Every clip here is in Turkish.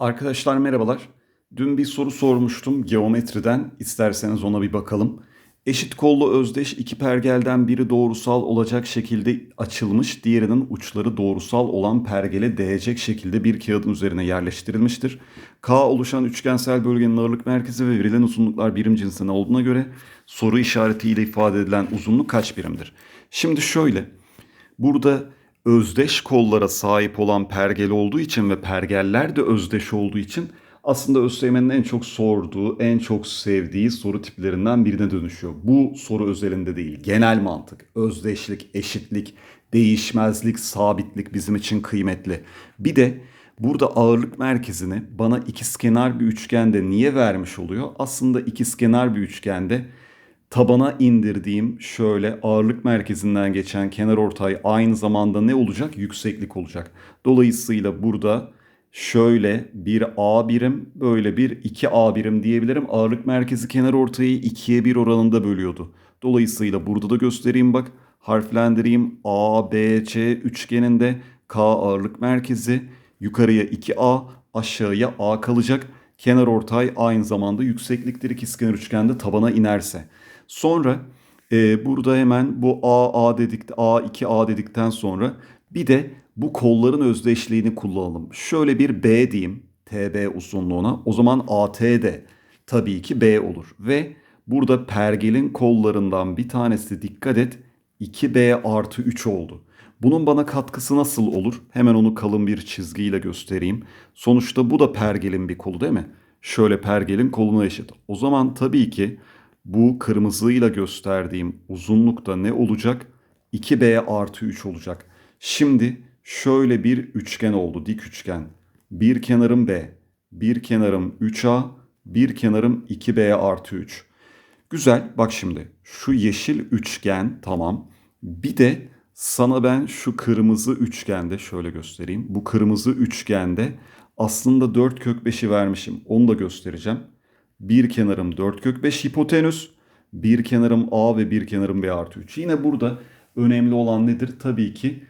Arkadaşlar merhabalar. Dün bir soru sormuştum geometriden. İsterseniz ona bir bakalım. Eşit kollu özdeş iki pergelden biri doğrusal olacak şekilde açılmış, diğerinin uçları doğrusal olan pergele değecek şekilde bir kağıdın üzerine yerleştirilmiştir. K oluşan üçgensel bölgenin ağırlık merkezi ve verilen uzunluklar birim cinsine olduğuna göre soru işaretiyle ifade edilen uzunluk kaç birimdir? Şimdi şöyle, burada özdeş kollara sahip olan pergel olduğu için ve pergeller de özdeş olduğu için aslında ÖSYM'nin en çok sorduğu, en çok sevdiği soru tiplerinden birine dönüşüyor. Bu soru özelinde değil, genel mantık, özdeşlik, eşitlik, değişmezlik, sabitlik bizim için kıymetli. Bir de burada ağırlık merkezini bana ikizkenar bir üçgende niye vermiş oluyor? Aslında ikizkenar bir üçgende tabana indirdiğim şöyle ağırlık merkezinden geçen kenar ortay aynı zamanda ne olacak? Yükseklik olacak. Dolayısıyla burada şöyle bir A birim böyle bir 2A birim diyebilirim. Ağırlık merkezi kenar ortayı 2'ye 1 oranında bölüyordu. Dolayısıyla burada da göstereyim bak. Harflendireyim. A, B, C üçgeninde K ağırlık merkezi yukarıya 2A aşağıya A kalacak. Kenar ortay aynı zamanda yüksekliktir ikizkenar üçgende tabana inerse. Sonra e, burada hemen bu A, A dedik, A, 2A dedikten sonra bir de bu kolların özdeşliğini kullanalım. Şöyle bir B diyeyim TB uzunluğuna. O zaman AT de tabii ki B olur. Ve burada pergelin kollarından bir tanesi dikkat et 2B artı 3 oldu. Bunun bana katkısı nasıl olur? Hemen onu kalın bir çizgiyle göstereyim. Sonuçta bu da pergelin bir kolu değil mi? Şöyle pergelin koluna eşit. O zaman tabii ki bu kırmızıyla gösterdiğim uzunlukta ne olacak? 2B artı 3 olacak. Şimdi şöyle bir üçgen oldu, dik üçgen. Bir kenarım B, bir kenarım 3A, bir kenarım 2B artı 3. Güzel, bak şimdi şu yeşil üçgen tamam. Bir de sana ben şu kırmızı üçgende şöyle göstereyim. Bu kırmızı üçgende aslında 4 kök 5'i vermişim. Onu da göstereceğim. Bir kenarım 4 kök 5 hipotenüs. Bir kenarım A ve bir kenarım B artı 3. Yine burada önemli olan nedir? Tabii ki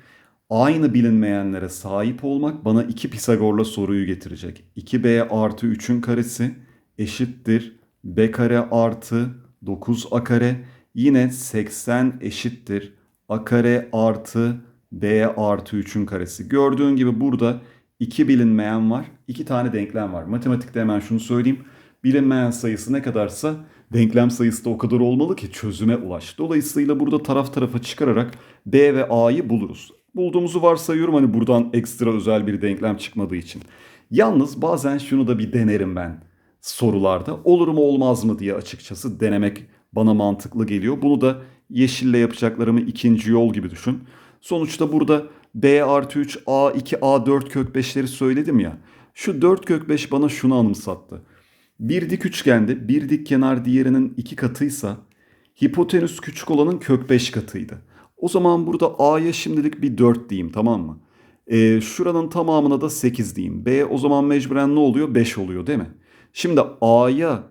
aynı bilinmeyenlere sahip olmak bana iki Pisagor'la soruyu getirecek. 2b artı 3'ün karesi eşittir b kare artı 9a kare. Yine 80 eşittir a kare artı b artı 3'ün karesi. Gördüğün gibi burada iki bilinmeyen var. iki tane denklem var. Matematikte hemen şunu söyleyeyim. Bilinmeyen sayısı ne kadarsa denklem sayısı da o kadar olmalı ki çözüme ulaş. Dolayısıyla burada taraf tarafa çıkararak B ve A'yı buluruz bulduğumuzu varsayıyorum hani buradan ekstra özel bir denklem çıkmadığı için. Yalnız bazen şunu da bir denerim ben sorularda. Olur mu olmaz mı diye açıkçası denemek bana mantıklı geliyor. Bunu da yeşille yapacaklarımı ikinci yol gibi düşün. Sonuçta burada B artı 3 A 2 A 4 kök 5'leri söyledim ya. Şu 4 kök 5 bana şunu anımsattı. Bir dik üçgende bir dik kenar diğerinin iki katıysa hipotenüs küçük olanın kök 5 katıydı. O zaman burada A'ya şimdilik bir 4 diyeyim tamam mı? Ee, şuranın tamamına da 8 diyeyim. B o zaman mecburen ne oluyor? 5 oluyor değil mi? Şimdi A'ya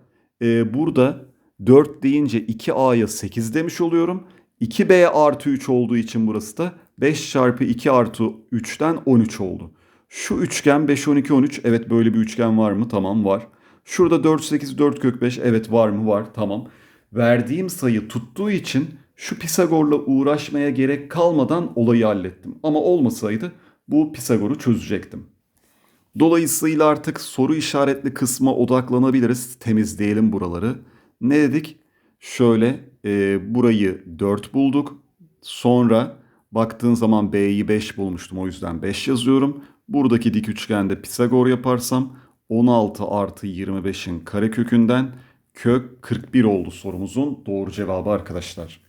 e, burada 4 deyince 2A'ya 8 demiş oluyorum. 2B artı 3 olduğu için burası da 5 çarpı 2 artı 3'ten 13 oldu. Şu üçgen 5, 12, 13. Evet böyle bir üçgen var mı? Tamam var. Şurada 4, 8, 4 kök 5. Evet var mı? Var. Tamam. Verdiğim sayı tuttuğu için şu Pisagor'la uğraşmaya gerek kalmadan olayı hallettim. Ama olmasaydı bu Pisagor'u çözecektim. Dolayısıyla artık soru işaretli kısma odaklanabiliriz. Temizleyelim buraları. Ne dedik? Şöyle e, burayı 4 bulduk. Sonra baktığın zaman B'yi 5 bulmuştum. O yüzden 5 yazıyorum. Buradaki dik üçgende Pisagor yaparsam 16 artı 25'in karekökünden kök 41 oldu sorumuzun doğru cevabı arkadaşlar.